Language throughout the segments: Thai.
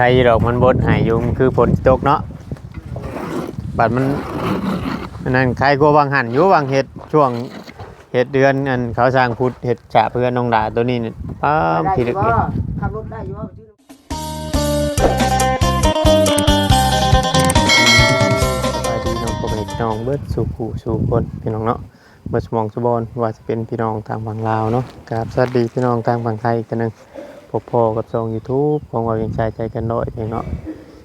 ใครดอกมันบดหายยุงคือฝนสิตกเนาะบัดมันอันนั่นใครกลัววางหันอยู่วางเห็ดช่วงเห็ดเดือนอันเขาสร้างพุทธเห็ดฉะเพื่อนน้องดาตัวนี้นี่ป้ามทีเล็กได้ขับรถได้อยู่ว่าชื่อสบายดีน้องพ่อแม่พี่น้องเบิดสู่ผู้สู่คนพี่น้องเนาะเบิดสมองสมบอนว่าจะเป็นพี่น้องทางฝั่งลาวเนาะกราบสวัสดีพี่น้องทางฝั่งไทยอีกกันหนึง พบพอกับช่อง YouTube ของว่าเวียงใจใจกันน้อยพี่น้องเนาะ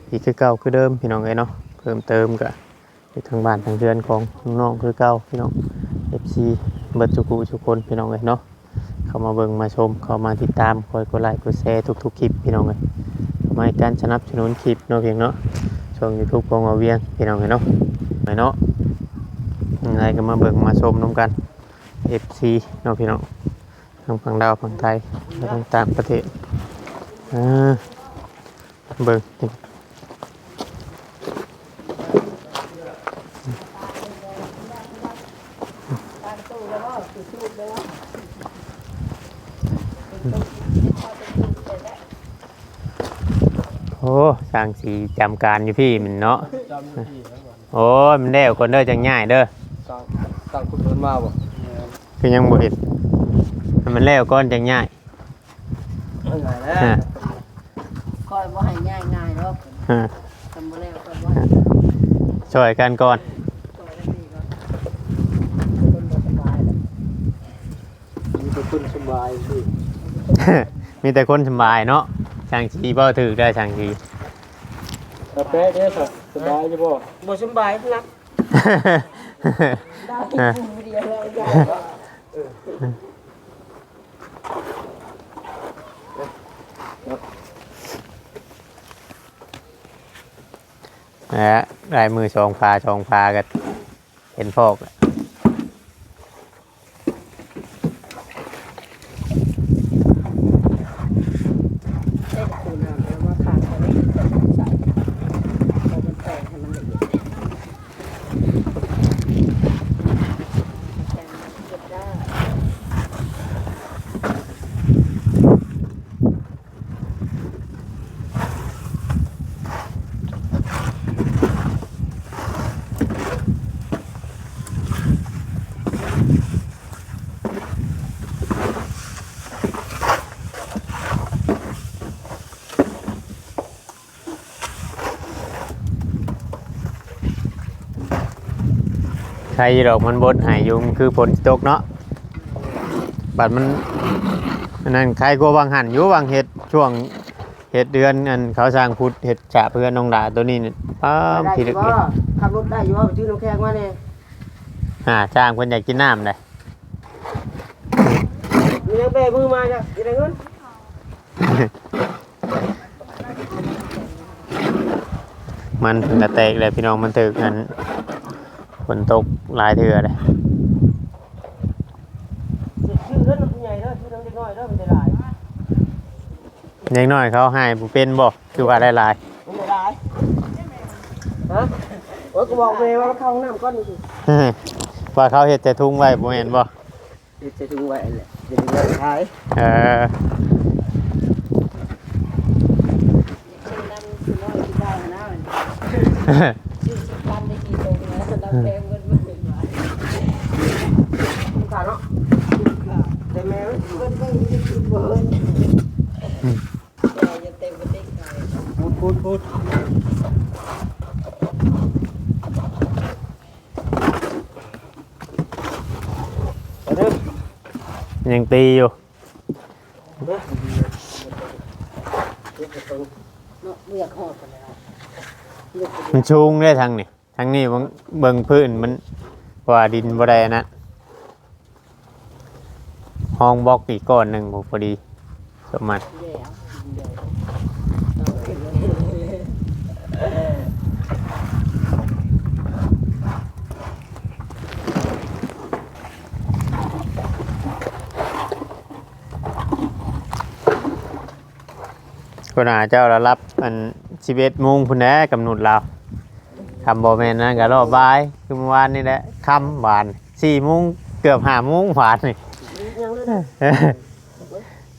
อีกคือเก่าคือเดิมพี่น้องเอ้เนาะเพิ่มเติมก็อยู่ทางบ้านทางเรือนของน้องคือเก่าพี่น้อง FC เบิร์ดสุกุทุกคนพี่น้องเอ้เนาะเข้ามาเบิ่งมาชมเข้ามาติดตามคอยกดไลค์กดแชร์ทุกๆคลิปพี่น้องเอ้ยเข้ามาการสนับสนุนคลิปเนาะเพียงเนาะช่อง YouTube ของเราเวียงพี่น้องเห็นเนาะไหนเนาะยังไงก็มาเบิ่งมาชมน้ำกัน FC เนาะพี่น้อง ทั้งฝั่งลาวฝั่งไทยและทั้งต่างประเทศอ่าเบิ่งโอ้สร้างสีจำการอยู่พี่มันเนาะจำที่แล้วก่อนโอ้ยมันได้เอาคนเด้อจังง่ายเด้อสั่งสั่งคุณเพิ่นมาบ่คือยังบ่เห็นให้ มันแล้วก่อนจังง่ายเอาไงนะฮะคอยว่าให้ง่ายง่ายๆหรอกอ่าทำมาแล้วคอยว่าช่วยกันก่อนคอยแล้วนี่ก็คนบ่สบายแล้วมีแต่คุณสบายสิมีแต่คนสบายเนาะช่างชีบ่ถือได้ช่างชีกาแฟเด้อสัสบายอยู่บ่บ่สบายนักได้กินเดียวแล้วยา นะฮะลายมือชองพาชองพากันเห็นพอกแล้ว ได้คูน้ำแล้วมาค้างเขาได้ใส่เอามันแตกให้มันละเอียดแตกมันเก็บได้ ใครดอกมันบดหายยุงคือฝนสิตกเนาะบัดมันอันนั้นใครกลัววางหันอยู่วางเห็ดช่วงเห็ดเดือนอันเขาสร้างพุทธเห็ดฉะเพื่อนน้องดาตัวนี้นี่ป้ามทีได้เล็กอยู่ว่าขับรถได้อยู่ว่าชื่อน้ำแข็งมาเนี่ยอ่าจ้างเพิ่นอยากกินน้ำเลยมีนังเบมือมาจ้ะมีอะไรเงินมันถึงกระแตกเลยพี่น้องมันถึกอัน ฝนตกหลายเถื่อเลยชื่อเรื่องมันใหญ่เด้อชื่อเรื่องเล็กน้อยเด้อมันได้หลายเด็กน้อยเขาให้ผู้เป็นบ่คือว่าหลายมันได้หลายฮะโอ้ยกูบอกเมย์ว่าเข้าห้องน้ำก้อนนี่สิๆว่าเขาเฮ็ดแต่ทุ่งไว้บ่แม่นบ่จะถึงไว้แหละจะถึงไว้ท้ายเออ พิ่นเพิ่นเพิ่นเพิ่นแต่ยังเต็มกระติกไก่พูดพูดพูดเอาเด้อยังตีอยู่เนาะเรียกหอดกันแล้วเรียกมันชูงได้ทางนี่ ทางนี้เบิ่งพื้นมันว่าดินบ่ได้นะห้องบล็อกอีกก้อนหนึ่งบ่พอดี สมัติคนหาเจ้าระรับมัน11โมงพุ่นแหละกำหนดเรา คำบ่แม่นนะก็รอบบ่ายคือเมื่อวานนี่แหละค่ำหวาน4โมงเกือบ5โมงหวานนี่ ยังเลยนะ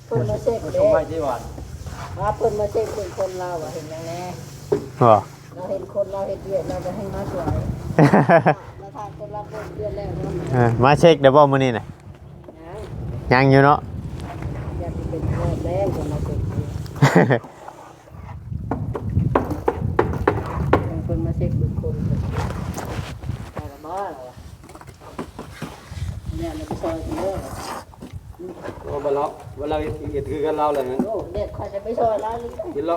เพิ่นมาเช็คเอาเด้ส่งไว้ที่วัดว่าเพิ่นมาเช็คเพิ่นคนเราอะเห็นยังแน่บ่ เราเห็นคนเราเห็นเดือนเราจะให้มาสวยเราทานคนเราเพิ่นเดือนแล้วเนาะเออมาเช็คเดี๋ยวบ่มื้อนี้น่ะนะยังอยู่เนาะอยากจะเป็นพ่อแม่คนเราเป็นคนมาเช็คบุคคลแต่ละบ้านเหรอ เนี่ยเราไปซอยกันเด้อว่าบ่เราว่าเราเฮ็ดคือกันเราแหละงั้นโอ้เด็กคอยจะไปซอยร้านนี้กินเรา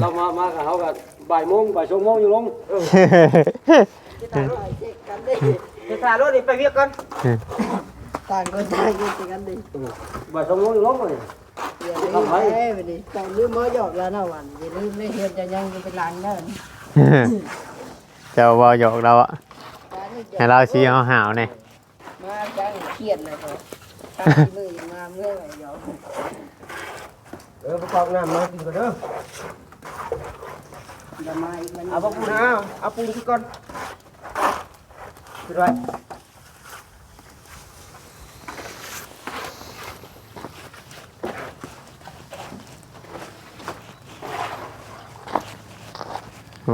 เรามามากับเฮาก็บ่ายโมงบ่ายสองโมงอยู่ลงจะต่างคนเช็คกันดิเดี๋ยวถ่ายรถนี่ไปเวียกก่อนต่างคนต่างเช็คกันดิบ่ายสองโมงอยู่ลงเลยอย่าลืมไปไปดิแต่ลืมมอหยอกแล้วนะวันอย่าลืมไม่เห็นจะยังจะไปล้างเด้อเจ้าบ่หยอกเราอะให้เราสิหาวๆแน่มาจัง เครียดเลยครับตั้งมือมาเมื่อไหร่หยอกเออประกอบน้ำมากินก่อนเด้อจะมาอีกมันเอาปะปูนะเอาปูนที่ก่อนขึ้นไว้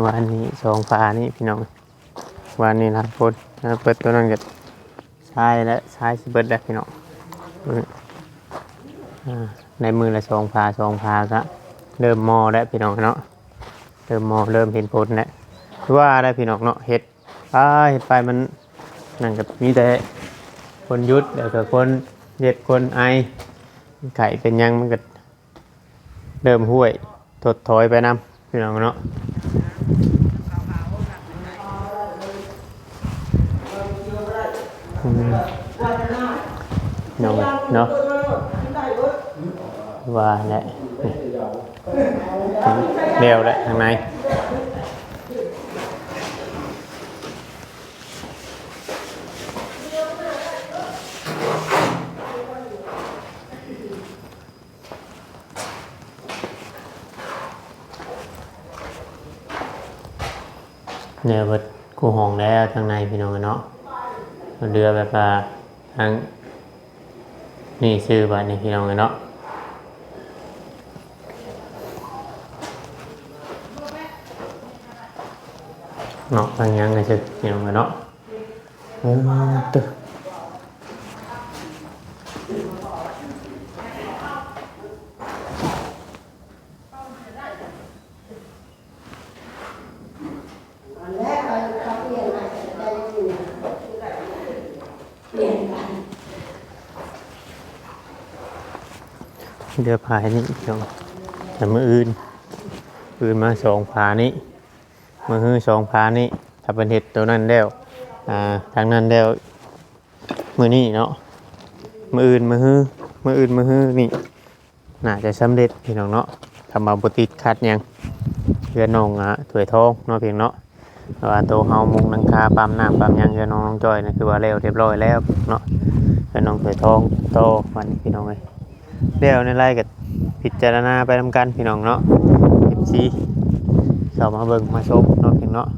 วันนี้สองฟ้านี่พี่น้องวันนี้นะพุทธเปิดตัวนั้นก็ใช้และใช้สิเบิดแล้วพี่น้องในมือละสองฟ้าสองฟ้าก็เริ่มมอแล้วพี่น้องเนาะเริ่มมอเริ่มเห็นผลแล้วคือว่าได้พี่น้องเนาะเห็ดไปเห็ดไปมันนั่นก็มีแต่คนยุดเดี๋ยวก็คนเย็ดคนไอไข่เป็นยังมันก็เริ่มห้วยถดถอยไปนำพี่น้องเนาะ อืมเนาะเนาะว่าแหละนี่เเรือแบบว่าทั้งนี่ซื้อบ้านนี่พี่น้องเนาะเนาะทางยังก็จะพี่น้องเนาะเออตึ๊ เรือพายนี่พี่น้องแต่มืออื่นอื่นมาสองผานี้มือฮือสองผานี้ถ้าเป็นเห็ดตัวนั้นแล้วอ่าทางนั้นแล้วมือนี่เนาะมืออื่นมือฮือมืออื่นมือฮือนี่น่าจะสำเร็จพี่น้องเนาะทำมาบติดคัดยังเรือน้องอะถวยทองเนาะเพียงเนาะว่าโตเฮามุงนังคาปั๊มน้ำปั๊มยังเรือน้องน้องจอยนะคือว่าแล้วเรียบร้อยแล้วเนาะเรือน้องถวยทองโตวันนี้พี่น้องเลย เดี๋ยวในไล่กับพิจารณาไปทำกันพี่น้องเนาะสิบสี่เข้ามาเบิ่งมาชมเนาะเพียงเนาะ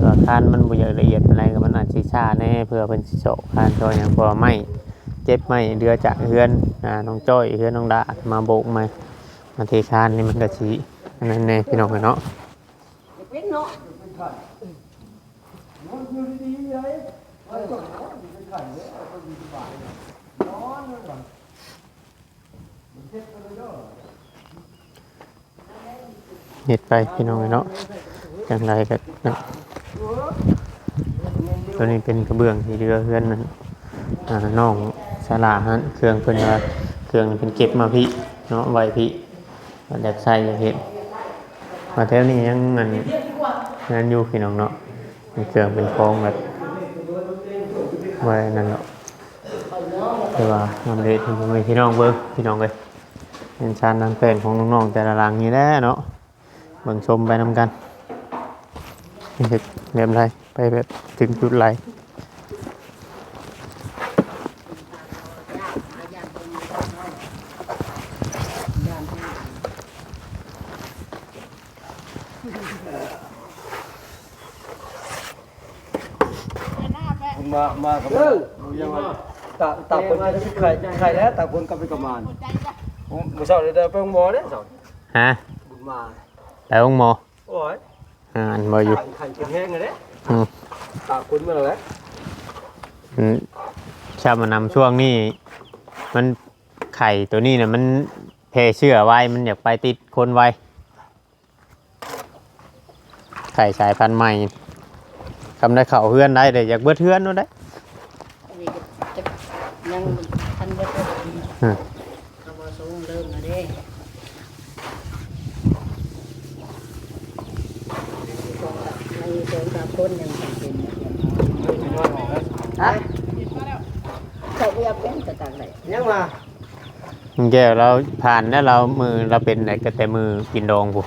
ตัวคานมันบ่อยากละเอียดอะไรก็มันอาจสิช้าแน่เพื่อเป็นสิโศกคานจอยอย่างพอไม่เจ็บไม่เดือจากเฮือนอ่าน้องจ้อยเฮือนน้องดามาโบกมามาเทคานนี่มันก็สิอันนั้นแน่พี่น้องเนาะเป็น เน็ดไปพี่น้องเนาะจังไรก็นะตัวนี้เป็นกระเบื้องที่เรือเฮือนนั้นอ่าน้องสลาฮันเครื่องเพิ่นว่าเครื่องเป็นเก็บมาพี่เนาะไว้พี่แดบใส่อย่าเห็นมาแถวนี้ยังเงันงานอยู่พี่น้องเนาะเป็นเครื่องเป็นฟองแบบไว้นั่นเนาะแต่ว่าทำเลยที่พ่อแม่พี่น้องเบิ่งพี่น้องเลยเป็นชานทางแปลงของน้องๆแต่ละหลังนี่แหละเนาะ เบิ่งชมไปนำกันนี่เฮ็ดแบบไรไปแบบถึงจุดไรมามากับเออยังว่าตาตาคนไข่ไข่แล้วตาคนกลับไปกับมานผมบ่เช้าได้ไปหมอเด้อเช้าฮะบุญมา ไปห้องหมอโอ้ยอ่านบ่อยู่ไข่เป็นแห้งเลยเด้อืม ตากคุณมาแล้วอืมชาบมานำช่วงนี้มันไข่ตัวนี้เนี่ยมันแพร่เชื้อไว้มันอยากไปติดคนไว้ไข่สายพันธุ์ใหม่ทำได้เข่าเฮือนได้เลยอยากเบิดเฮือนนู่นได้ อันนี้ก็จะยังทันเบิดเลย อืม เอามาสูงเริ่มแล้วเด้ในสองสาม คนยังจำเป็นฮะเขาเรียกเป็นจะต่างไหนยังมาแก้วเราผ่านแล้วเรามือเราเป็นไหนก็แต่มือกินดองผู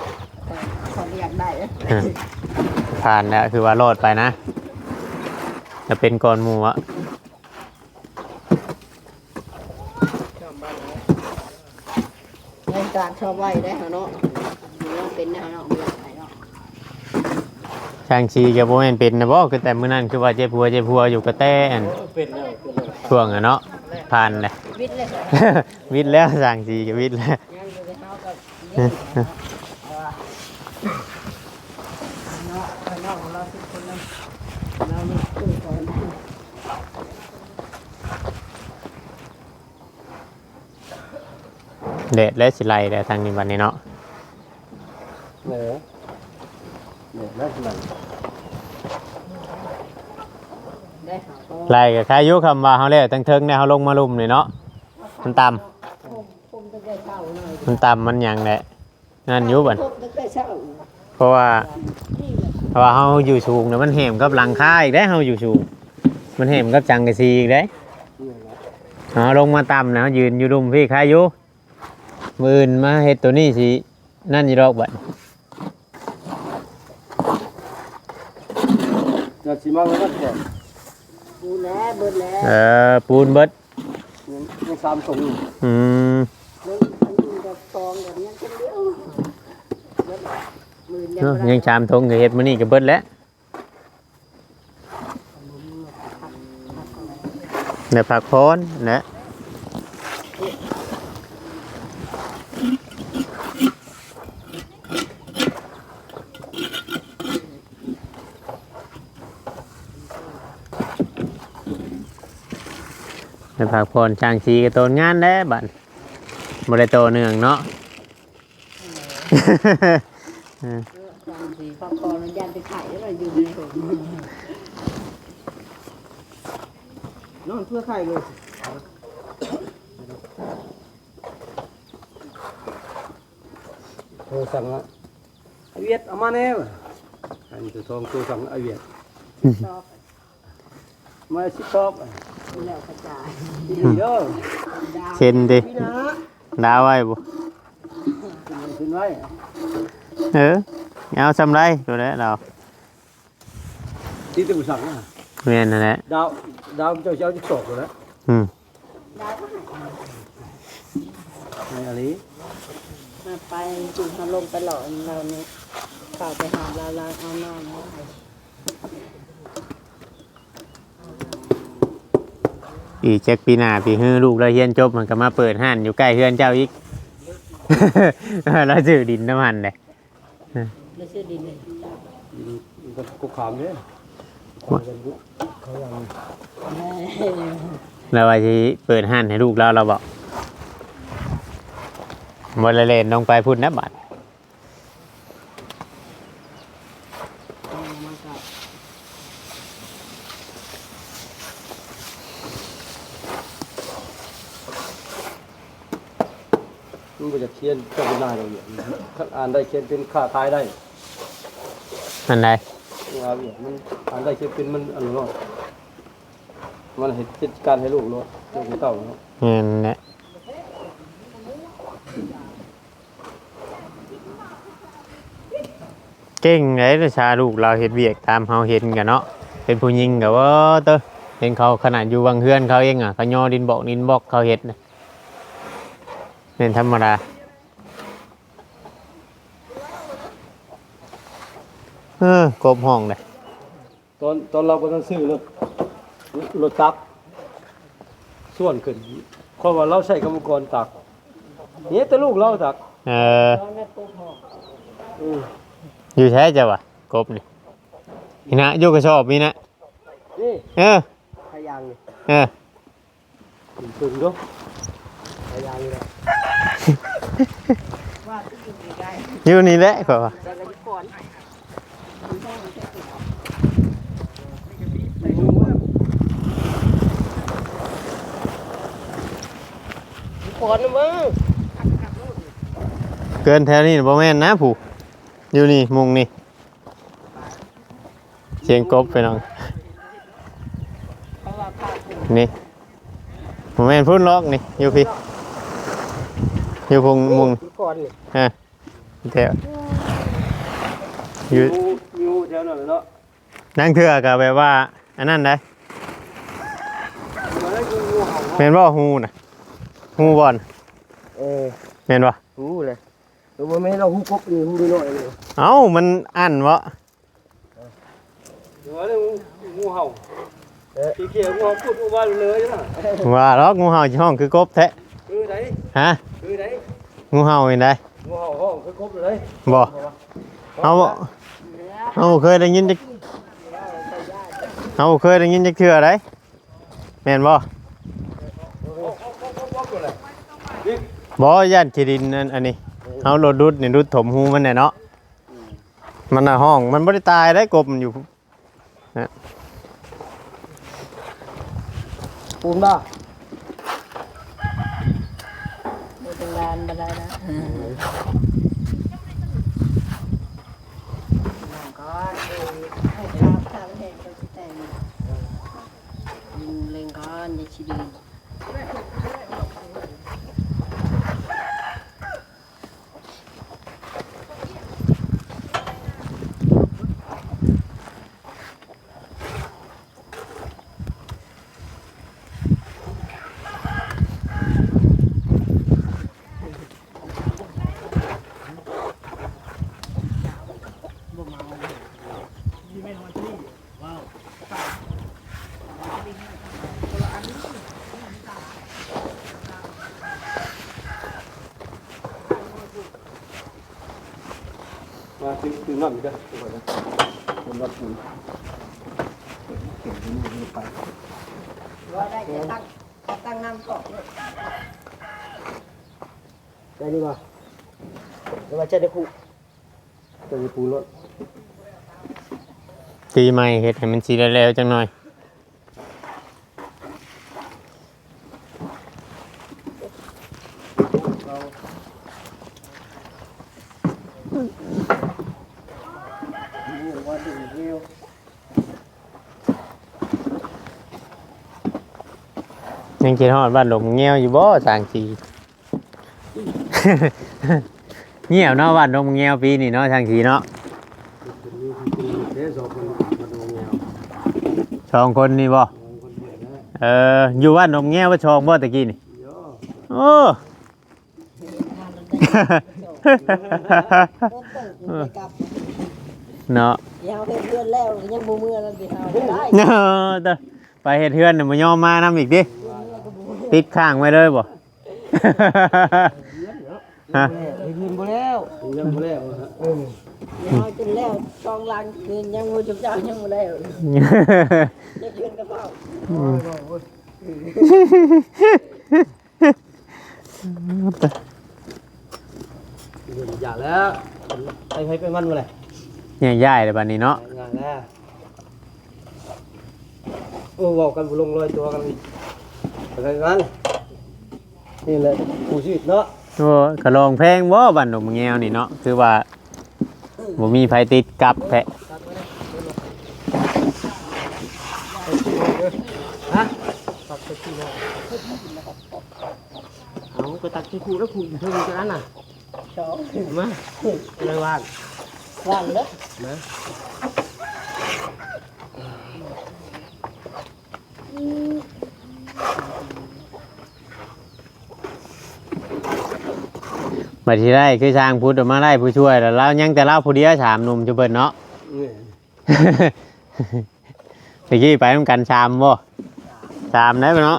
เขาเรียกได้เอ้ยอืมผ่านแล้วคือว่ารอดไปนะจะเป็นก่อนหมูอะในการชอบไหวได้เหรอเนาะยังเป็นได้เหรอเนาะเรียกไหนเนาะ ช่างชีกับโบแมนเป็นนะบ่คือแต่มื้อนั้นคือว่าเจ็บพัวเจ็บพัวอยู่กระแตนเป็นแล้วเป็นแล้วช่วงอะเนาะผ่านเลยวิทย์เลยเหรอวิทย์แล้วช่างชีกับวิทย์แล้วยังอยู่ในเท้ากับนี่เนาะเนาะไปนอกของเราทุกคนเลยเรานี่ตู้ก่อนเด็ดและสิไลแต่ทางนี้วันนี้เนาะ เนอเนี่ยน่าสนั่น ได้หาก็ ไล่กับใครยุคำว่าเขาเรียกตั้งเทิงเนี่ยเขาลงมาลุมนี่เนาะมันต่ผมตั้งแต่เช้าหน่อยำมันต่ำมันหยังแหละนั่นอยุบันผมตั้งแต่เช้าเพราะว่านี่แหละเพราะว่าเขาอยู่สูงเนี่ยมันเหมกับหลังคาอีกได้เขาอยู่สูง มันเหมกับจังกะซีอีกได้เนี่ยนะเขาลงมาต่ำนะเขายืนอยู่รุมพี่ใครยุมือนมาเฮ็ดตัวนี้สินั่นอยีรอกบัดจะสิมาแล้วก็ แก่ดูแลเบิดแล้วเออปูนเบิดยังยังสามสงอยู่อืมเบิ่งอันนี้กับตองกับยังคนเดียวเบิดแล้วมือยังเนาะบ่ได้ยังชามทงก็เฮ็ดมื้อนี้ก็เบิดแล้วเดี๋ยวผักโพนนะ ไปพักผ่อนช่างชีก็โตนงานแล้วบัดบ่ได้โตเนืองเนาะเออสามสี่พักผ่อนแล้วยันไปไข่แล้วมันอยู่ในหัวนอนเพื่อใครเลยโทรสั่งอะไอเวียดเอามาแน่ว่ะอันนี้จะทองโทรสั่งไอเวียด ชอบ มาชิชอบอะ แล้วกระจายดีเด้อดาวเช่นดิพี่นะดาวไว้บ่ขึ้นไว้เออเอาซำไรตัวนี้เราที่ตู้สั่งอะแม่นนั่นแหละดาวดาวเจ้าเจ้าจะตกอยู่แล้วอืมดาวก็ให้ในอะไรมาไปจุดเขาลงไปหล่อเราเนี่ยเข้าไปหาเราเราเอาน้ำมาให้ อีกจักปีหน้าปีฮื้อลูกเราเรียนจบมันก็มาเปิดห้านอยู่ใกล้เฮือนเจ้าอีก เราซื้อดินน้ำมันเลยไม่ใช่ดินเลยมันก็กุกขามเนี่ยเขายังเราว่าสิเปิดห้านให้ลูกเราเราบอกบ่ได้เล่นลงไปพุ่นนะบัดมั มันก็จะเขียนเจ้าเป็นนายเราอยู่ถ้าอ่านได้เขียนเป็นค่าขายได้อันใดเอาเนี่ยมันอ่านได้เขียนเป็นมันอันนั้นมันเห็นกิจการให้ลูกเนาะเจ้าเป็นเต่าเนาะเงินแหละเก่งเลยนะชาลูกเราเห็นเวียกตามเฮาเห็นกันเนาะเป็นผู้หญิงกับว่าเตอเห็นเขาขนาดอยู่วังเฮือนเขาเองอะเขาย่อดินบอกดินบอกเขาเห็ดนะ เป็นธรรมดาเออกบห้องเลยตอนตอนเราก็ต้องซื้อรถรถตัก ส่วนขึ้นเพราะว่าเราใช้กรรมกรตักเนี่ยแต่ลูกเราตัก เออตอนนั้นกูพออืมอยู่แท้จ้ะวะกบนี่นี่นะอยู่กระสอบนี่นะนี่เออพยางนี่เออถึงดูพยางนี่แหละว่าที่อยู่ใกล้ อยู่นี่แหละก็ว่าๆแต่ก็ก่อนก่อนนะมึงเกินแถวนี้บ่แม่นนะผู้อยู่นี่มุงนี่เสียงกบไปน้องเพราะว่าภาคกูนี่บ่แม่นพุ่นล็อกนี่อยู่พี่ อยู่พุงมุงก่อนนี่ฮะแถวอยู่งูงูแถวนั้นเลยเนาะนั่งเถื่อก็แบบว่าอันนั้นได้มาแล้วงูงูเห่าแม่นบ่ฮูน่ะฮูบ่อนเออแม่นบ่หูเลยแต่ว่าไม่ให้เราหูกบนี่หูน้อยๆเลยเอ้ามันอันบ่เดี๋ยวเรื่องงูเห่าพี่เขียวงูเห่าพูดอุบาเลยนะว่าล็อกงูเห่าสิห้องคือกบแท้ คือไหนฮะคือไหนงูเห่าเห็นได้งูเห่าห้องคือกบเลยบ่เอาบ่เอาบ่เคยได้ยินจักเอาบ่เคยได้ยินจักเทื่อได้แม่นบ่บ่ย่านขี้ดินอันอันนี้เอารถดุดนี่ดุดถมหูมันแน่เนาะมันน่ะห้องมันบ่ได้ตายได้กบมันอยู่ปูนบ้าไม่เป็นลานมาได้นะยังก่อนให้ชาบทางแห่งก็จะแต่งเล่นก้อนอย่าชิดี มาถึงนั่นอีกแล้วคนรับปูนว่าได้จะตั้งจะตั้งน้ำกอกเลยได้ดีกว่าเดี๋ยวมาเช็ดได้คู่จะมีปูรถตีใหม่เฮ็ดให้มันสีแล้วๆจังหน่อย ว่าถึงเดียว ยัง คิดฮอดบ้านหลงเงี้ยวอยู่บ่สางสี เงียบเนาะบ้านหลงเงี้ยวปีนี้เนาะสางสีเนาะสองคนนี่บ่เอออยู่บ้านหลงเงี้ยวว่าชองบ่ตะกี้นี่โอ้เนาะยาวเพื่อนแล้วยังบ่เมื่อแล้วสิเฮาได้เนาะไปเฮ็ดเฮือนน่ะบ่ยอมมานำอีกดิ ติดข้างไว้เลยบ่ ฮะได้ยินบ่แล้วยังบ่แล้วฮะเออยังจนแล้วจองลังคืนยังบ่จุบจ้ายังบ่แล้วยังคืนกระเป๋าอย่าแล้วไปไปไปมันมาเลยเนี่ยย้ายเลยบัดนี้เนาะงานแล้วโอ้บอกกันบุลงลอยตัวกันอีก ไปกันนี่แหละผู้ชีวิตเนาะโอ้กระลองแพงบ่บ้านหลงเงี้ยวนี่เนาะคือว่าบ่มีไผติดกับแพะฮะตักตะกี้นะเอาไปตักที่คูแล้วคูอยู่เท่านี้กันน่ะสองมาเลยว่างว่างเด้อนะ บัดที่ได้คือช้างพุทธออกมาได้ผู้ช่วยแล้วเรายังแต่เราผู้เดียวสามหนุ่มจุเบิดเนาะนี่ตะกี้ไปทำกันชามบ่ชามได้ปะเนาะ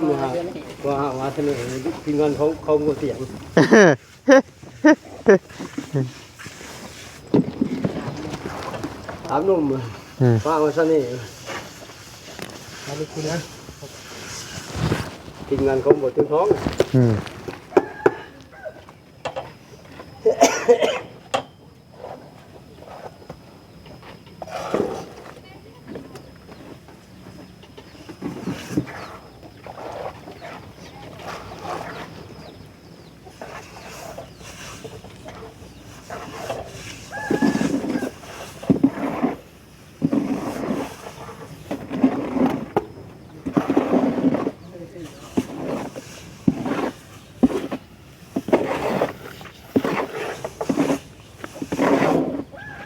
ตัวห้างตัวห้างว่าว่าเสนอทีมงานเขาเขางดเสียงถามหนุ่มอืมว่ามาเสน่ห์เอาไปคุณนะทีมงานเขาหมดถึงท้องอืม Yeah.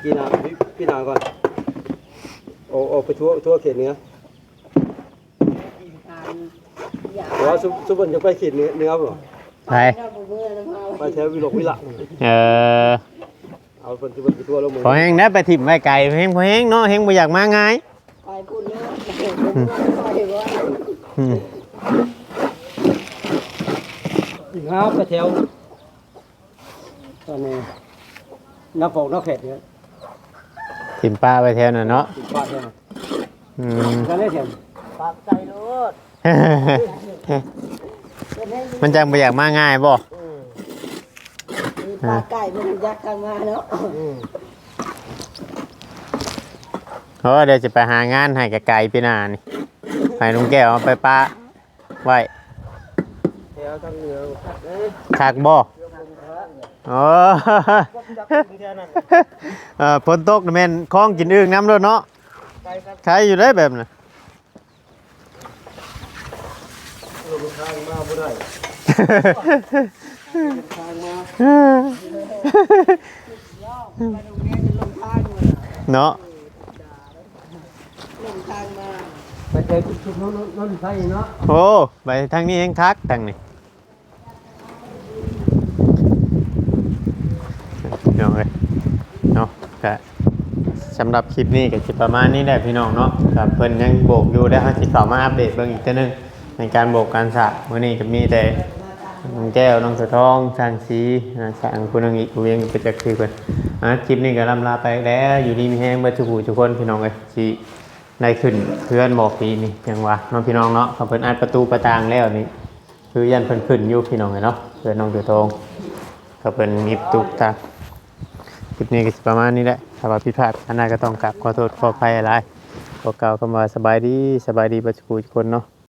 พี่นาพี่พี่นาก่อนโอ้โอ้ไปทั่วทั่วเขตเหนือทานอยากแต่ว่าซุซุปเปอร์จะไปเขตเหนือเหนือป่ะไปเจ้าบุญเมื่อน้ำเอาไปแถววิโรกวิละเออเอาคนซุปเปอร์ไปทั่วแล้วมึงพอแห้งนะไปถิ่มไว้ไก่แห้งพอแห้งเนาะแห้งบ่อยากมาง่ายไปพูดเยอะผมไม่ค่อยว่าอืมครับไปแถวตอนนี้นักฟอกนักแขกเนี่ย ถิ่มป้าไปแถวน่ะเนาะติดป้ายเนี่ยอืมกันได้แถวปากใจโลดเป็นให้มันจังบ่อยากมาง่ายบ่มีปลาไก่มันยักษ์กันมาเนาะเพราะว่าเดี๋ยวจะไปหางานให้กับไก่พี่นานี่ให้ลุงแก้วเอาไปป้าไว้แถวทางเหนือครับเอ้ยคักบ่ อ้จับถึงแค่นั้นเออฝนตกนี่แม่นคลองกินอึ่งน้ำแล้วเนาะไปครับใครอยู่ได้แบบน่ะ ลงทางมาบ่ได้ทางมาไปโรงเรียนลงทางมาเนาะลงทางมาไปเจอชุดน้องน้องไทยเนาะ โอ้ ไปทางนี้เองคักทางนี้ เนาะเอ้ยเนาะก็สำหรับคลิปนี้ก็สิประมาณนี้แหละพี่น้องเนาะกับเพิ่นยังโบกอยู่ได้วเฮาสิเข้ามาอัปเดตเบิ่งอีกเทื่อนึงในการโบกการสระมื้อนี้ก็มีแต่น้องแก้วน้องสะทองช่างสีนะช่างคุณนึงอีกผู้เวียงก็เป็นจักคือเพิ่นอะคลิปนี้ก็ลำลาไปแล้วอยู่ดีมีแฮงเบิดทุกผู้ทุกคนพี่น้องเอ้ยสิได้ขึ้นเพื่อนบอกปีนี่จังว่าน้องพี่น้องเนาะเขาเพิ่นอัดประตูประตางแล้วนี่คือยันเพิ่นขึ้นอยู่พี่น้องเอ้ยเนาะเพื่อนน้องตัวทองเขาเพิ่นมีประตูตา คลิปนี้ก็ประมาณนี้แหละถ้าว่าผิดพลาดอันนั้นก็ต้องกลับขอโทษขออภัยอะไรพวกเก่าก็มาสบายดีสบายดีประชุทุกคนเนาะ